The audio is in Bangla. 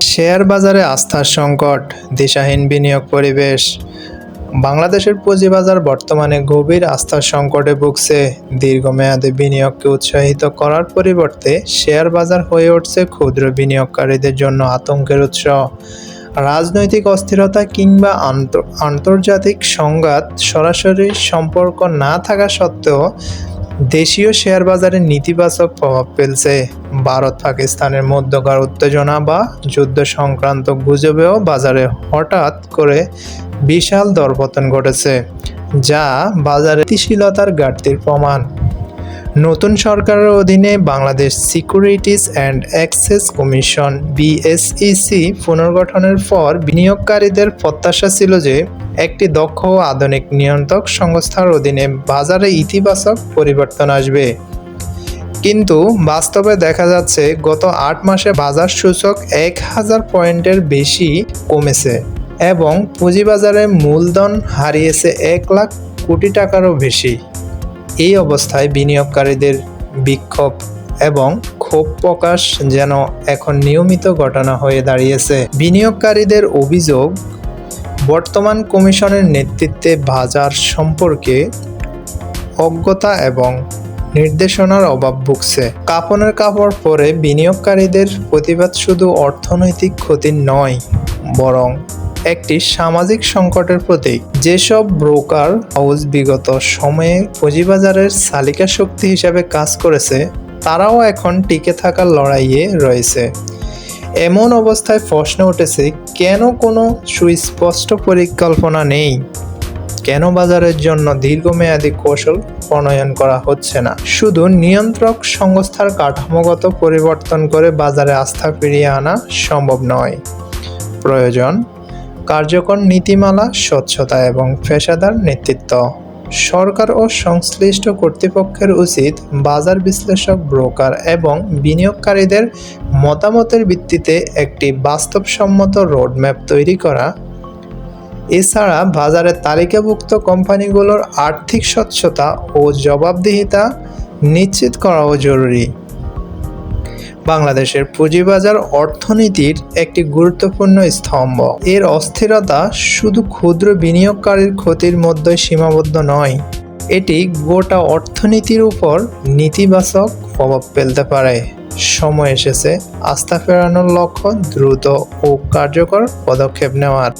শেয়ার বাজারে আস্থার সংকট, দিশাহীন বিনিয়োগ পরিবেশ। বাংলাদেশের পুঁজিবাজার বর্তমানে গভীর আস্থার সংকটে ভুগছে। দীর্ঘমেয়াদী বিনিয়োগকে উৎসাহিত করার পরিবর্তে শেয়ার বাজার হয়ে উঠছে ক্ষুদ্র বিনিয়োগকারীদের জন্য আতঙ্কের উৎস। রাজনৈতিক অস্থিরতা কিংবা আন্ত- আন্তর্জাতিক সংঘাত সরাসরি সম্পর্ক না থাকা সত্ত্বেও দেশীয় শেয়ার বাজারে নেতিবাচক প্রভাব ফেলছে। ভারত পাকিস্তানের মধ্যকার উত্তেজনা বা যুদ্ধ সংক্রান্ত গুজবেও বাজারে হঠাৎ করে বিশাল দরপতন ঘটেছে, যা বাজারে স্থিতিশীলতার ঘাটতির প্রমাণ। নতুন সরকারের অধীনে Bangladesh securities and access commission, BSEC, পুনর্গঠনের পর বিনিয়োগকারীদের প্রত্যাশা ছিল যে একটি দক্ষ ও আধুনিক নিয়ন্ত্রক সংস্থার অধীনে বাজারে ইতিবাচক পরিবর্তন আসবে। কিন্তু বাস্তবে দেখা যাচ্ছে, গত আট মাসে বাজার সূচক এক হাজার পয়েন্টের বেশি কমেছে এবং পুঁজিবাজারে মূলধন হারিয়েছে এক লাখ কোটি টাকারও বেশি। এই অবস্থায় বিনিয়োগকারীদের বিক্ষোভ এবং ক্ষোভ প্রকাশ যেন এখন নিয়মিত ঘটনা হয়ে দাঁড়িয়েছে। বিনিয়োগকারীদের অভিযোগ বর্তমান কমিশনের নেতৃত্বে বাজার সম্পর্কে অজ্ঞতা এবং নির্দেশনার অভাব ভুগছে। কাপনের কাপড় পরে বিনিয়োগকারীদের প্রতিবাদ শুধু অর্থনৈতিক ক্ষতি নয়, বরং একটি সামাজিক সংকটের প্রতীক। যেসব ব্রোকার হাউস বিগত সময়ে পুঁজিবাজারের চালিকা শক্তি হিসাবে কাজ করেছে, তারাও এখন টিকে থাকার লড়াইয়ে রয়েছে। এমন অবস্থায় প্রশ্ন উঠেছে, কেন কোনো সুস্পষ্ট পরিকল্পনা নেই? কেন বাজারের জন্য দীর্ঘমেয়াদী কৌশল প্রণয়ন করা হচ্ছে না? শুধু নিয়ন্ত্রক সংস্থার কাঠামোগত পরিবর্তন করে বাজারে আস্থা ফিরিয়ে আনা সম্ভব নয়। প্রয়োজন, কার্যকর নীতিমালা, স্বচ্ছতা এবং পেশাদার নেতৃত্ব। সরকার ও সংশ্লিষ্ট কর্তৃপক্ষের উচিত বাজার বিশ্লেষক, ব্রোকার এবং বিনিয়োগকারীদের মতামতের ভিত্তিতে একটি বাস্তবসম্মত রোডম্যাপ তৈরি করা। এছাড়া বাজারে তালিকাভুক্ত কোম্পানিগুলোর আর্থিক স্বচ্ছতা ও জবাবদিহিতা নিশ্চিত করাও জরুরি। বাংলাদেশের পুঁজিবাজার অর্থনীতির একটি গুরুত্বপূর্ণ স্তম্ভ। এর অস্থিরতা শুধু ক্ষুদ্র বিনিয়োগকারীর ক্ষতির মধ্যে সীমাবদ্ধ নয়, এটি গোটা অর্থনীতির উপর নেতিবাচক প্রভাব ফেলতে পারে। সময় এসেছে, আস্থা ফেরানোর লক্ষ্য দ্রুত ও কার্যকর পদক্ষেপ নেওয়ার।